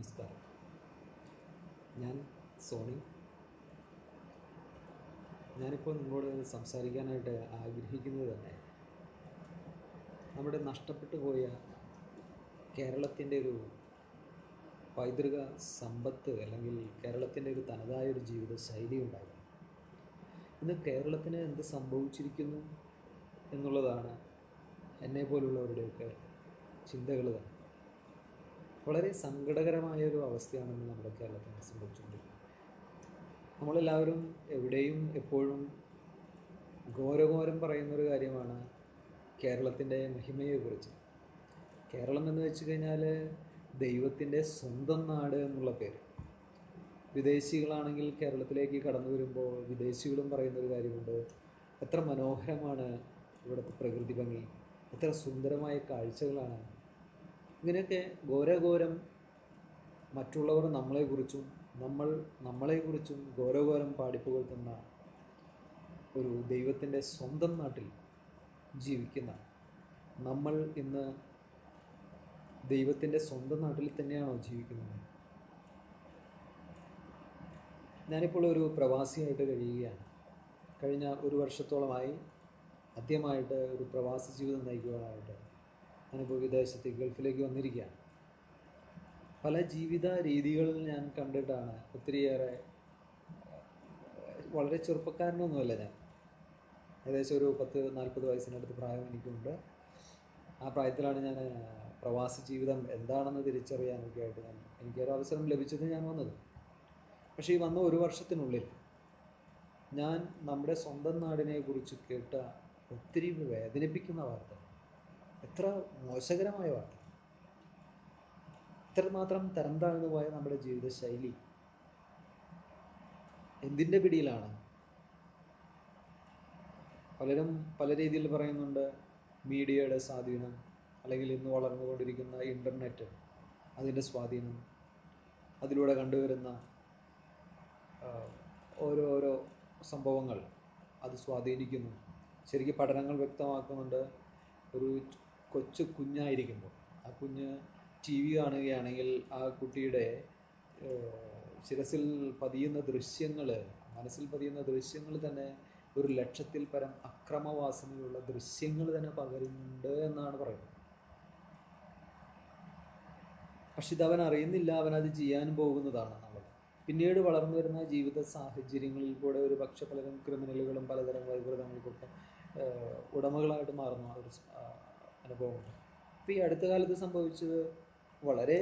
നമസ്കാരം. ഞാൻ സോണി. ഞാനിപ്പോൾ നിങ്ങളോട് സംസാരിക്കാനായിട്ട് ആഗ്രഹിക്കുന്നത് തന്നെ നമ്മുടെ നഷ്ടപ്പെട്ടു പോയ കേരളത്തിന്റെ ഒരു പൈതൃക സമ്പത്ത് അല്ലെങ്കിൽ കേരളത്തിന്റെ ഒരു തനതായ ഒരു ജീവിത ശൈലി ഉണ്ടായിരുന്നു. ഇന്ന് കേരളത്തിന് എന്ത് സംഭവിച്ചിരിക്കുന്നു എന്നുള്ളതാണ് എന്നെ പോലുള്ളവരുടെയൊക്കെ ചിന്തകൾ തന്നെ. വളരെ സങ്കടകരമായ ഒരു അവസ്ഥയാണ് ഇന്ന് നമ്മുടെ കേരളത്തിന് സംഭവിച്ചുകൊണ്ടിരിക്കുന്നത് നമ്മളെല്ലാവരും എവിടെയും എപ്പോഴും ഘോരഘോരം പറയുന്നൊരു കാര്യമാണ് കേരളത്തിന്റെ മഹിമയെക്കുറിച്ച്. കേരളം എന്ന് വെച്ച് കഴിഞ്ഞാൽ ദൈവത്തിന്റെ സ്വന്തം നാട് എന്നുള്ള പേര്. വിദേശികളാണെങ്കിൽ കേരളത്തിലേക്ക് കടന്നു വരുമ്പോൾ വിദേശികളും പറയുന്നൊരു കാര്യമുണ്ട്. എത്ര മനോഹരമാണ് ഇവിടുത്തെ പ്രകൃതി ഭംഗി. എത്ര സുന്ദരമായ കാഴ്ചകളാണ് ഇങ്ങനെയൊക്കെ ഘോരഘോരം മറ്റുള്ളവർ നമ്മളെക്കുറിച്ചും നമ്മൾ നമ്മളെക്കുറിച്ചും ഘോരഘോരം പാടിപ്പുകഴ്ത്തുന്ന ഒരു ദൈവത്തിന്റെ സ്വന്തം നാട്ടിൽ ജീവിക്കുന്ന നമ്മൾ ഇന്ന് ദൈവത്തിന്റെ സ്വന്തം നാട്ടിൽ തന്നെയാണോ ജീവിക്കുന്നത്? ഞാനിപ്പോൾ ഒരു പ്രവാസിയായിട്ട് കഴിയുകയാണ്. കഴിഞ്ഞ ഒരു വർഷത്തോളമായി ആദ്യമായിട്ട് ഒരു പ്രവാസി ജീവിതം നയിക്കുവാനായിട്ട് ഞാനിപ്പോൾ വിദേശത്ത് ഗൾഫിലേക്ക് വന്നിരിക്കുകയാണ്. പല ജീവിത രീതികളിൽ ഞാൻ കണ്ടിട്ടാണ് ഒത്തിരിയേറെ വളരെ ചെറുപ്പക്കാരനൊന്നുമല്ല ഞാൻ. ഏകദേശം ഒരു പത്ത് നാൽപ്പത് വയസ്സിനടുത്ത് പ്രായം എനിക്കുണ്ട്. ആ പ്രായത്തിലാണ് ഞാൻ പ്രവാസി ജീവിതം എന്താണെന്ന് തിരിച്ചറിയാനൊക്കെ ആയിട്ട് ഞാൻ എനിക്കൊരു അവസരം ലഭിച്ചത് ഞാൻ വന്നത്. പക്ഷേ ഈ വന്ന ഒരു വർഷത്തിനുള്ളിൽ ഞാൻ നമ്മുടെ സ്വന്തം നാടിനെ കുറിച്ച് കേട്ട ഒത്തിരി വേദനിപ്പിക്കുന്ന വാർത്ത എത്ര മോശകരമായ വാർത്ത. ഇത്രമാത്രം തരം താഴ്ന്നു പോയ നമ്മുടെ ജീവിതശൈലി എന്തിന്റെ പിടിയിലാണ്? പലരും പല രീതിയിൽ പറയുന്നുണ്ട് മീഡിയയുടെ സ്വാധീനം അല്ലെങ്കിൽ ഇന്ന് വളർന്നുകൊണ്ടിരിക്കുന്ന ഇന്റർനെറ്റ് അതിന്റെ സ്വാധീനം. അതിലൂടെ കണ്ടുവരുന്ന ഓരോരോ സംഭവങ്ങൾ അത് സ്വാധീനിക്കുന്നു. ശരിക്കും പഠനങ്ങൾ വ്യക്തമാക്കുന്നുണ്ട്. ഒരു കൊച്ചു കുഞ്ഞായിരിക്കുമ്പോൾ. ആ കുഞ്ഞ് ടി വി കാണുകയാണെങ്കിൽ ആ കുട്ടിയുടെ ശിരസിൽ പതിയുന്ന ദൃശ്യങ്ങൾ മനസ്സിൽ പതിയുന്ന ദൃശ്യങ്ങൾ തന്നെ ഒരു ലക്ഷത്തിൽ പരം അക്രമവാസനയുള്ള ദൃശ്യങ്ങൾ തന്നെ പകരുന്നുണ്ട് എന്നാണ് പറയുന്നത്. പക്ഷെ ഇത് അവൻ അറിയുന്നില്ല. അവൻ അത് ചെയ്യാൻ പോകുന്നതാണ് എന്നുള്ളത് പിന്നീട് വളർന്നു വരുന്ന ജീവിത സാഹചര്യങ്ങളിൽ കൂടെ ഒരു പക്ഷെ പലരും ക്രിമിനലുകളും പലതരം വൈകൃതങ്ങൾക്കൊക്കെ ഉടമകളായിട്ട് മാറുന്ന ഒരു അനുഭവമുണ്ട്. ഇപ്പം ഈ അടുത്ത കാലത്ത് സംഭവിച്ചത് വളരെ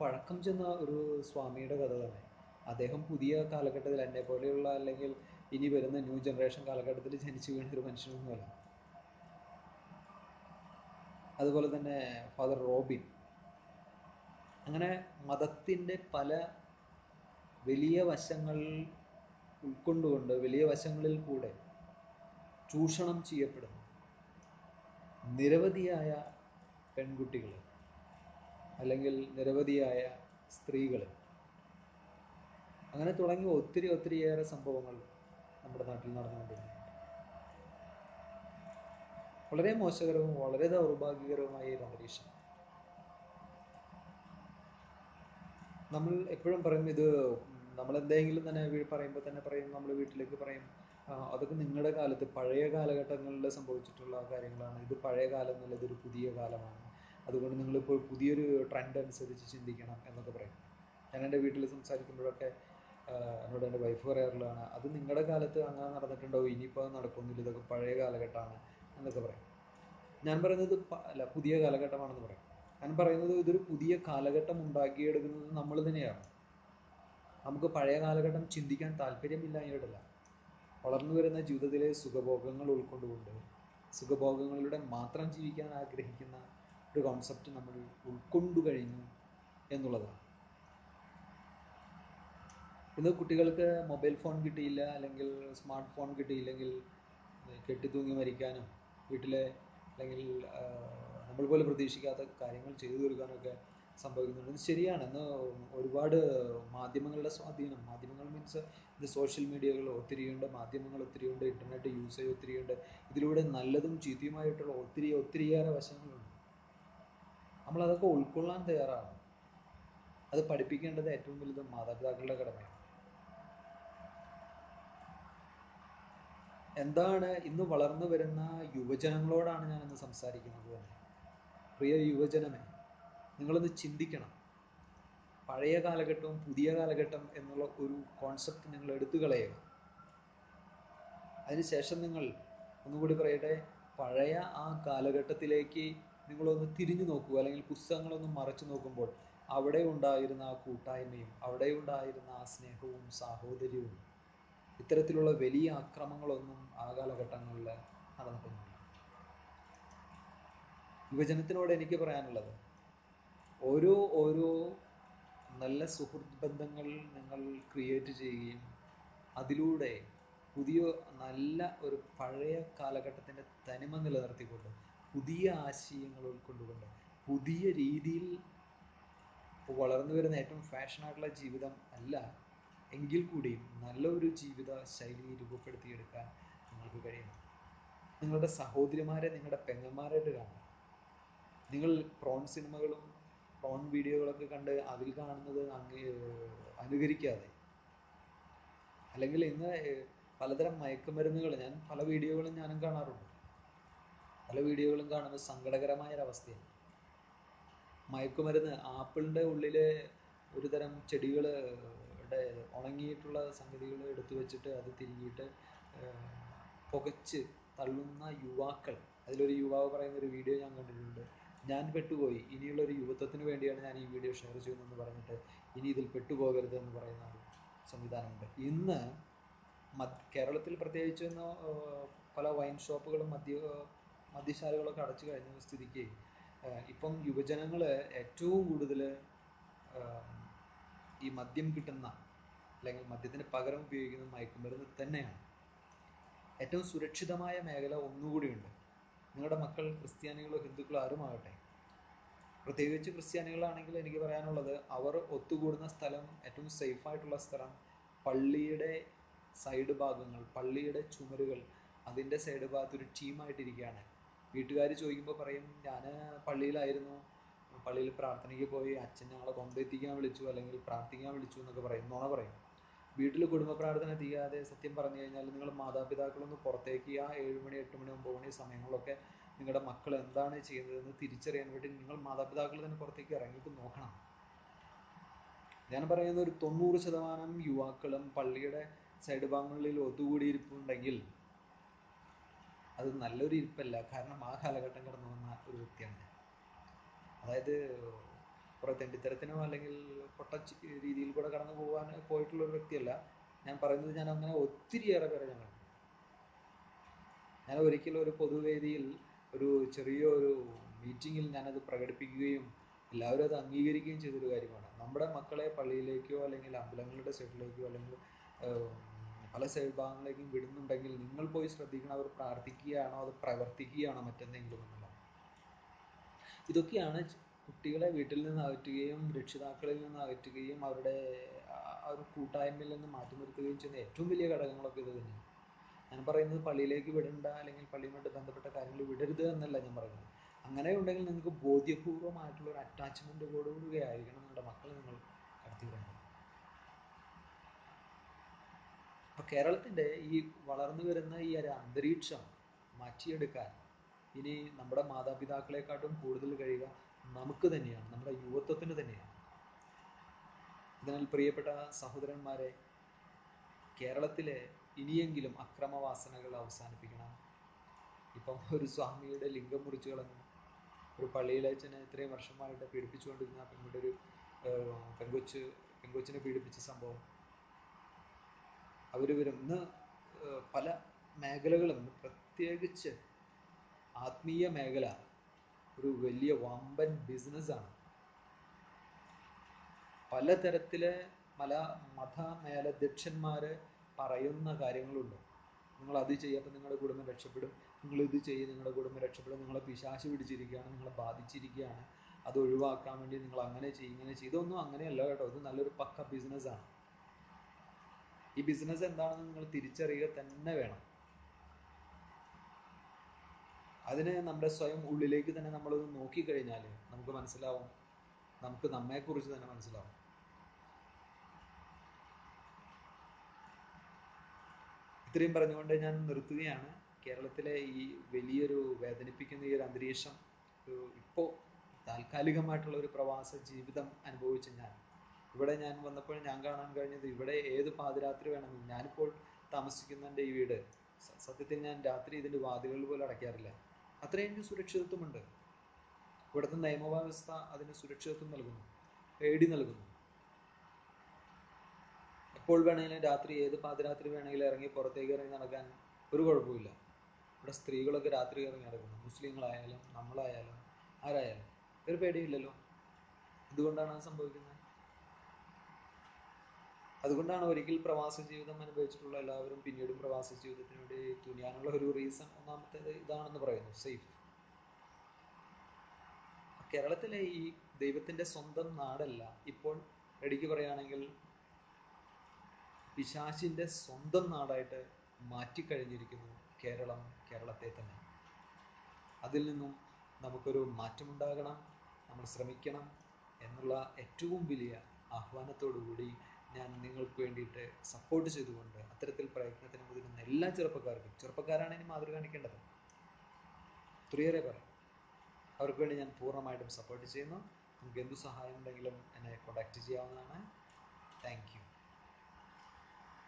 പഴക്കം ചെന്ന ഒരു സ്വാമിയുടെ കഥ തന്നെ അദ്ദേഹം പുതിയ കാലഘട്ടത്തിൽ എന്നെ പോലെയുള്ള അല്ലെങ്കിൽ ഇനി വരുന്ന ന്യൂ ജനറേഷൻ കാലഘട്ടത്തിൽ ജനിച്ചു വീണ ഒരു മനുഷ്യനൊന്നുമല്ല. അതുപോലെ തന്നെ ഫാദർ റോബിൻ. അങ്ങനെ മതത്തിന്റെ പല വലിയ വശങ്ങൾ ഉൾക്കൊണ്ടുകൊണ്ട് വലിയ വശങ്ങളിൽ കൂടെ ചൂഷണം ചെയ്യപ്പെടുന്നു. നിരവധിയായ പെൺകുട്ടികൾ അല്ലെങ്കിൽ നിരവധിയായ സ്ത്രീകൾ. അങ്ങനെ തുടങ്ങി ഒത്തിരി ഒത്തിരിയേറെ സംഭവങ്ങൾ നമ്മുടെ നാട്ടിൽ നടന്നുകൊണ്ടിരുന്നു വളരെ മോശകരവും വളരെ ദൗർഭാഗ്യകരവുമായ ഒരു അന്തരീക്ഷം. നമ്മൾ എപ്പോഴും പറയും ഇത് നമ്മൾ എന്തെങ്കിലും തന്നെ പറയുമ്പോൾ തന്നെ പറയും നമ്മൾ വീട്ടിലേക്ക് പറയും അതൊക്കെ നിങ്ങളുടെ കാലത്ത് പഴയ കാലഘട്ടങ്ങളിൽ സംഭവിച്ചിട്ടുള്ള കാര്യങ്ങളാണ്. ഇത് പഴയ കാലം എന്നുള്ളത് ഇതൊരു പുതിയ കാലമാണ്. അതുകൊണ്ട് നിങ്ങളിപ്പോൾ പുതിയൊരു ട്രെൻഡ് അനുസരിച്ച് ചിന്തിക്കണം എന്നൊക്കെ പറയും. ഞാൻ എന്റെ വീട്ടിൽ സംസാരിക്കുമ്പോഴൊക്കെ എന്നോട് എന്റെ വൈഫ് പറയാറുള്ളതാണ് അത് നിങ്ങളുടെ കാലത്ത് അങ്ങനെ നടന്നിട്ടുണ്ടാവും ഇനിയിപ്പോൾ നടക്കുന്നില്ല. ഇതൊക്കെ പഴയ കാലഘട്ടമാണ് എന്നൊക്കെ പറയും. ഞാൻ പറയുന്നത് അല്ല പുതിയ കാലഘട്ടമാണെന്ന് പറയും. ഞാൻ പറയുന്നത് ഇതൊരു പുതിയ കാലഘട്ടം ഉണ്ടാക്കിയെടുക്കുന്നത് നമ്മൾ തന്നെയാണ്. നമുക്ക് പഴയ കാലഘട്ടം ചിന്തിക്കാൻ താല്പര്യമില്ലായിട്ടല്ല വളർന്നു വരുന്ന ജീവിതത്തിലെ സുഖഭോഗങ്ങൾ ഉൾക്കൊണ്ടുകൊണ്ട് സുഖഭോഗങ്ങളിലൂടെ മാത്രം ജീവിക്കാൻ ആഗ്രഹിക്കുന്ന ഒരു കോൺസെപ്റ്റ് നമ്മൾ ഉൾക്കൊണ്ടു കഴിഞ്ഞു എന്നുള്ളതാണ്. ഇന്ന് കുട്ടികൾക്ക് മൊബൈൽ ഫോൺ കിട്ടിയില്ല അല്ലെങ്കിൽ സ്മാർട്ട് ഫോൺ കിട്ടിയില്ലെങ്കിൽ കെട്ടിത്തൂങ്ങി മരിക്കാനും വീട്ടിലെ അല്ലെങ്കിൽ നമ്മൾ പോലും പ്രതീക്ഷിക്കാത്ത കാര്യങ്ങൾ ചെയ്തു തീർക്കാനൊക്കെ സംഭവിക്കുന്നുണ്ട്. ഇത് ശരിയാണ്. ഇന്ന് ഒരുപാട് മാധ്യമങ്ങളുടെ സ്വാധീനം മാധ്യമങ്ങൾ മീൻസ് ഇത് സോഷ്യൽ മീഡിയകൾ ഒത്തിരിയുണ്ട് മാധ്യമങ്ങൾ ഒത്തിരി ഉണ്ട് ഇന്റർനെറ്റ് ഒത്തിരിയുണ്ട് ഇന്റർനെറ്റ് ഒത്തിരി ഉണ്ട്. ഇതിലൂടെ നല്ലതും ചീത്തയുമായിട്ടുള്ള ഒത്തിരി ഒത്തിരിയേറെ വശങ്ങളുണ്ട്. നമ്മൾ അതൊക്കെ ഉൾക്കൊള്ളാൻ തയ്യാറാണ്. അത് പഠിപ്പിക്കേണ്ടത് ഏറ്റവും വലുത് മാതാപിതാക്കളുടെ കടമയാണ്. എന്താണ് ഇന്ന് വളർന്നു വരുന്ന യുവജനങ്ങളോടാണ് ഞാൻ ഇന്ന് സംസാരിക്കുന്നത് പ്രിയ യുവജനമേ നിങ്ങളൊന്ന് ചിന്തിക്കണം. പഴയ കാലഘട്ടവും പുതിയ കാലഘട്ടം എന്നുള്ള ഒരു കോൺസെപ്റ്റ് നിങ്ങൾ എടുത്തു കളയുക. അതിനുശേഷം നിങ്ങൾ ഒന്നുകൂടി പറയട്ടെ പഴയ ആ കാലഘട്ടത്തിലേക്ക് നിങ്ങളൊന്ന് തിരിഞ്ഞു നോക്കുക. അല്ലെങ്കിൽ പുസ്തകങ്ങളൊന്ന് മറച്ചു നോക്കുമ്പോൾ അവിടെ ഉണ്ടായിരുന്ന ആ കൂട്ടായ്മയും അവിടെ ഉണ്ടായിരുന്ന ആ സ്നേഹവും സാഹോദര്യവും ഇത്തരത്തിലുള്ള വലിയ അക്രമങ്ങളൊന്നും ആ കാലഘട്ടങ്ങളിൽ നടന്നിട്ടൊന്നുമില്ല. യുവജനത്തിനോട് എനിക്ക് പറയാനുള്ളത് ഓരോ ഓരോ നല്ല സുഹൃത്ത് ബന്ധങ്ങൾ നിങ്ങൾ ക്രിയേറ്റ് ചെയ്യുകയും അതിലൂടെ പുതിയ നല്ല ഒരു പഴയ കാലഘട്ടത്തിന്റെ തനിമ നിലനിർത്തിക്കൊണ്ട് പുതിയ ആശയങ്ങൾ ഉൾക്കൊണ്ടുകൊണ്ട് പുതിയ രീതിയിൽ വളർന്നു വരുന്ന ഏറ്റവും ഫാഷനായിട്ടുള്ള ജീവിതം അല്ല എങ്കിൽ കൂടിയും നല്ലൊരു ജീവിത ശൈലി രൂപപ്പെടുത്തിയെടുക്കാൻ നിങ്ങൾക്ക് കഴിയും നിങ്ങളുടെ സഹോദരിമാരെ നിങ്ങളുടെ പെങ്ങന്മാരായിട്ട് കാണുക നിങ്ങൾ പ്രോൺ സിനിമകളും പ്രോൺ വീഡിയോകളൊക്കെ കണ്ട് അതിൽ കാണുന്നത് അങ്ങ് അനുകരിക്കാതെ. അല്ലെങ്കിൽ ഇന്ന് പലതരം മയക്കുമരുന്നുകൾ ഞാൻ പല വീഡിയോകളും ഞാനും കാണാറുണ്ട്. പല വീഡിയോകളും കാണുന്നത് സങ്കടകരമായ ഒരവസ്ഥയാണ് മയക്കുമരുന്ന് ആപ്പിളിന്റെ ഉള്ളിലെ ഒരു തരം ചെടികൾ ഉണങ്ങിയിട്ടുള്ള സംഗതികൾ എടുത്തു വെച്ചിട്ട് അത് തിരികിയിട്ട് പുകച്ച് തള്ളുന്ന യുവാക്കൾ. അതിലൊരു യുവാവ് പറയുന്ന ഒരു വീഡിയോ ഞാൻ കണ്ടിട്ടുണ്ട്. ഞാൻ പെട്ടുപോയി. ഇനിയുള്ള ഒരു യുവത്വത്തിന് വേണ്ടിയാണ് ഞാൻ ഈ വീഡിയോ ഷെയർ ചെയ്യുന്നതെന്ന് പറഞ്ഞിട്ട് ഇനി ഇതിൽ പെട്ടുപോകരുത് എന്ന് പറയുന്ന ഒരു സംവിധാനമുണ്ട്. ഇന്ന് കേരളത്തിൽ പ്രത്യേകിച്ച് ഇന്ന് പല വൈൻ ഷോപ്പുകളും മദ്യ മദ്യശാലകളൊക്കെ അടച്ചു കഴിഞ്ഞ സ്ഥിതിക്ക് ഇപ്പം യുവജനങ്ങൾ ഏറ്റവും കൂടുതൽ ഈ മദ്യം കിട്ടുന്ന അല്ലെങ്കിൽ മദ്യത്തിന് പകരം ഉപയോഗിക്കുന്ന മയക്കുമരുന്ന് തന്നെയാണ്. ഏറ്റവും സുരക്ഷിതമായ മേഖല ഒന്നുകൂടിയുണ്ട് നിങ്ങളുടെ മക്കൾ ക്രിസ്ത്യാനികളോ ഹിന്ദുക്കളോ ആരുമാകട്ടെ? പ്രത്യേകിച്ച് ക്രിസ്ത്യാനികളാണെങ്കിൽ എനിക്ക് പറയാനുള്ളത് അവർ ഒത്തുകൂടുന്ന സ്ഥലം ഏറ്റവും സേഫ് ആയിട്ടുള്ള സ്ഥലം പള്ളിയുടെ സൈഡ് ഭാഗങ്ങൾ പള്ളിയുടെ ചുമരുകൾ അതിന്റെ സൈഡ് ഭാഗത്ത് ഒരു ടീമായിട്ടിരിക്കുകയാണ് വീട്ടുകാർ ചോദിക്കുമ്പോൾ പറയും ഞാൻ പള്ളിയിലായിരുന്നു. പള്ളിയിൽ പ്രാർത്ഥനയ്ക്ക് പോയി അച്ഛൻ ഞങ്ങളെ കൊണ്ടെത്തിക്കാൻ വിളിച്ചു അല്ലെങ്കിൽ പ്രാർത്ഥിക്കാൻ വിളിച്ചു എന്നൊക്കെ പറയും നുണ പറയും. വീട്ടിൽ കുടുംബ പ്രാർത്ഥന ചെയ്യാതെ സത്യം പറഞ്ഞു കഴിഞ്ഞാൽ നിങ്ങൾ മാതാപിതാക്കളൊന്ന് പുറത്തേക്ക് ആ ഏഴ് മണി എട്ട് മണി ഒമ്പത് മണി സമയങ്ങളിലൊക്കെ നിങ്ങളുടെ മക്കൾ എന്താണ് ചെയ്യുന്നതെന്ന് തിരിച്ചറിയാൻ വേണ്ടി നിങ്ങൾ മാതാപിതാക്കൾ തന്നെ പുറത്തേക്ക് ഇറങ്ങിയിട്ട് നോക്കണം. ഞാൻ പറയുന്നത് ഒരു തൊണ്ണൂറ് ശതമാനം യുവാക്കളും പള്ളിയുടെ സൈഡ് ഭാഗങ്ങളിൽ ഒത്തുകൂടിയിരിപ്പുണ്ടെങ്കിൽ അത് നല്ലൊരു ഇരിപ്പല്ല. കാരണം ആ കാലഘട്ടം കടന്നു വന്ന ഒരു വ്യക്തിയാണ് അതായത് കുറെ തെണ്ടിത്തരത്തിനോ അല്ലെങ്കിൽ പൊട്ട രീതിയിൽ കൂടെ കടന്നു പോകാൻ പോയിട്ടുള്ള ഒരു വ്യക്തിയല്ല. ഞാൻ പറയുന്നത് ഞാൻ അങ്ങനെ ഒത്തിരിയേറെ പേരെ ഞാൻ കണ്ടു ഞാൻ ഒരിക്കലും ഒരു പൊതുവേദിയിൽ ഒരു ചെറിയ ഒരു മീറ്റിങ്ങിൽ ഞാനത് പ്രകടിപ്പിക്കുകയും എല്ലാവരും അത് അംഗീകരിക്കുകയും ചെയ്തൊരു കാര്യമാണ്. നമ്മുടെ മക്കളെ പള്ളിയിലേക്കോ അല്ലെങ്കിൽ അമ്പലങ്ങളുടെ സൈഡിലേക്കോ അല്ലെങ്കിൽ പല സൈഡ് ഭാഗങ്ങളിലേക്കും വിടുന്നുണ്ടെങ്കിൽ നിങ്ങൾ പോയി ശ്രദ്ധിക്കണം അവർ പ്രാർത്ഥിക്കുകയാണോ അത് പ്രവർത്തിക്കുകയാണോ മറ്റെന്തെങ്കിലും എന്നുള്ളത് ഇതൊക്കെയാണ് കുട്ടികളെ വീട്ടിൽ നിന്ന് അകറ്റുകയും രക്ഷിതാക്കളിൽ നിന്ന് അകറ്റുകയും അവരുടെ ആ ഒരു കൂട്ടായ്മയിൽ നിന്ന് മാറ്റി നിർത്തുകയും ചെയ്യുന്ന ഏറ്റവും വലിയ ഘടകങ്ങളൊക്കെ ഇത് തന്നെയാണ്. ഞാൻ പറയുന്നത് പള്ളിയിലേക്ക് വിടണ്ട അല്ലെങ്കിൽ പള്ളിയുമായിട്ട് ബന്ധപ്പെട്ട കാര്യങ്ങൾ വിടരുത് എന്നല്ല ഞാൻ പറയുന്നത്. അങ്ങനെ ഉണ്ടെങ്കിൽ നിങ്ങൾക്ക് ബോധ്യപൂർവമായിട്ടുള്ള ഒരു അറ്റാച്ച്മെന്റോടുകൂടി ആയിരിക്കണം നിങ്ങളുടെ മക്കളെ നിങ്ങൾ കടത്തിവിടേണ്ടത്. അപ്പൊ കേരളത്തിന്റെ ഈ വളർന്നു വരുന്ന ഈ ഒരു അന്തരീക്ഷം മാറ്റിയെടുക്കാൻ ഇനി നമ്മുടെ മാതാപിതാക്കളെക്കാട്ടും കൂടുതൽ കഴിയുക. നമുക്ക് തന്നെയാണ് നമ്മുടെ യുവത്വത്തിന് തന്നെയാണ്. അതിനാൽ പ്രിയപ്പെട്ട സഹോദരന്മാരെ കേരളത്തിലെ ഇനിയെങ്കിലും അക്രമവാസനകൾ അവസാനിപ്പിക്കണം. ഇപ്പം ഒരു സ്വാമിയുടെ ലിംഗം മുറിച്ചു കളഞ്ഞു. ഒരു പള്ളിയിലച്ഛനെ ഇത്രയും വർഷമായിട്ട് പീഡിപ്പിച്ചുകൊണ്ടിരുന്ന പെൺകുട്ടി ഒരു പെൺകൊച്ച് പെൺകൊച്ചിനെ പീഡിപ്പിച്ച സംഭവം. അവർ വരും. ഇന്ന് പല മേഖലകളും പ്രത്യേകിച്ച് ആത്മീയ മേഖല ഒരു വലിയ വമ്പൻ ബിസിനസ്സാണ് പലതരത്തിലെ മല മത മേലധ്യക്ഷന്മാര് പറയുന്ന കാര്യങ്ങളുണ്ട്. നിങ്ങൾ അത് ചെയ്യപ്പോൾ നിങ്ങളുടെ കുടുംബം രക്ഷപ്പെടും. നിങ്ങൾ ഇത് ചെയ്യും നിങ്ങളുടെ കുടുംബം രക്ഷപ്പെടും. നിങ്ങളെ പിശാശ് പിടിച്ചിരിക്കുകയാണ് നിങ്ങളെ ബാധിച്ചിരിക്കുകയാണ്. അത് ഒഴിവാക്കാൻ വേണ്ടി നിങ്ങൾ അങ്ങനെ ചെയ്യും ഇങ്ങനെ ചെയ്യും. ഇതൊന്നും അങ്ങനെയല്ല കേട്ടോ. ഇത് നല്ലൊരു പക്ക ബിസിനസ്സാണ് ഈ ബിസിനസ് എന്താണെന്ന് നിങ്ങൾ തിരിച്ചറിയുക തന്നെ വേണം. അതിന് നമ്മുടെ സ്വയം ഉള്ളിലേക്ക് തന്നെ നമ്മളൊന്ന് നോക്കിക്കഴിഞ്ഞാൽ നമുക്ക് മനസ്സിലാവും. നമുക്ക് നമ്മെക്കുറിച്ച് തന്നെ മനസ്സിലാവും. ഇത്രയും പറഞ്ഞുകൊണ്ട് ഞാൻ നിർത്തുകയാണ്. കേരളത്തിലെ ഈ വലിയൊരു വേദനിപ്പിക്കുന്ന ഈ ഒരു അന്തരീക്ഷം ഒരു ഇപ്പോൾ താൽക്കാലികമായിട്ടുള്ള ഒരു പ്രവാസ ജീവിതം അനുഭവിച്ച ഞാൻ. ഇവിടെ ഞാൻ വന്നപ്പോൾ ഞാൻ കാണാൻ കഴിഞ്ഞത് ഇവിടെ ഏത് പാതിരാത്രി വേണമെങ്കിലും ഞാനിപ്പോൾ താമസിക്കുന്നതിന്റെ ഈ വീട് സത്യത്തിൽ ഞാൻ രാത്രി ഇതിന്റെ വാതിലുകൾ പോലും അടയ്ക്കാറില്ല. അത്രയും സുരക്ഷിതത്വമുണ്ട്. ഇവിടുത്തെ നിയമവ്യവസ്ഥ അതിന് സുരക്ഷിതത്വം നൽകുന്നു. പേടി നൽകുന്നു. എപ്പോൾ വേണമെങ്കിലും രാത്രി ഏത് പാതിരാത്രി വേണമെങ്കിലും ഇറങ്ങി പുറത്തേക്ക് ഇറങ്ങി നടക്കാൻ ഒരു കുഴപ്പമില്ല ഇവിടെ സ്ത്രീകളൊക്കെ രാത്രി ഇറങ്ങി നടക്കുന്നു. മുസ്ലിങ്ങളായാലും നമ്മളായാലും ആരായാലും ഒരു പേടിയില്ലല്ലോ ഇതുകൊണ്ടാണ് അത് സംഭവിക്കുന്നത്? അതുകൊണ്ടാണ് ഒരിക്കൽ പ്രവാസ ജീവിതം അനുഭവിച്ചിട്ടുള്ള എല്ലാവരും പിന്നീടും പ്രവാസ ജീവിതത്തിന് വേണ്ടി തുനിയാനുള്ള ഒരു റീസൺ ഒന്നാമത്തേത് ഇതാണെന്ന് പറയുന്നു സേഫ് കേരളത്തിലെ ഈ ദൈവത്തിന്റെ സ്വന്തം നാടല്ല. ഇപ്പോൾ റെഡിക്ക് പറയുകയാണെങ്കിൽ പിശാചിന്റെ സ്വന്തം നാടായിട്ട് മാറ്റിക്കഴിഞ്ഞിരിക്കുന്നു കേരളം കേരളത്തെ തന്നെ. അതിൽ നിന്നും നമുക്കൊരു മാറ്റമുണ്ടാകണം നമ്മൾ ശ്രമിക്കണം എന്നുള്ള ഏറ്റവും വലിയ ആഹ്വാനത്തോടു കൂടി ഞാൻ നിങ്ങൾക്ക് വേണ്ടിയിട്ട് സപ്പോർട്ട് ചെയ്തുകൊണ്ട് അത്തരത്തിൽ പ്രയത്നത്തിന് മുതിരുന്ന എല്ലാ ചെറുപ്പക്കാർക്കും ചെറുപ്പക്കാരാണ് ഇനി മാതൃക കാണിക്കേണ്ടത്. ഒത്തിരിയേറെ പറയും അവർക്ക് വേണ്ടി ഞാൻ പൂർണമായിട്ടും സപ്പോർട്ട് ചെയ്യുന്നു. നിങ്ങൾക്ക് എന്ത് സഹായം ഉണ്ടെങ്കിലും എന്നെ കോൺടാക്ട് ചെയ്യാവുന്നതാണ്. താങ്ക്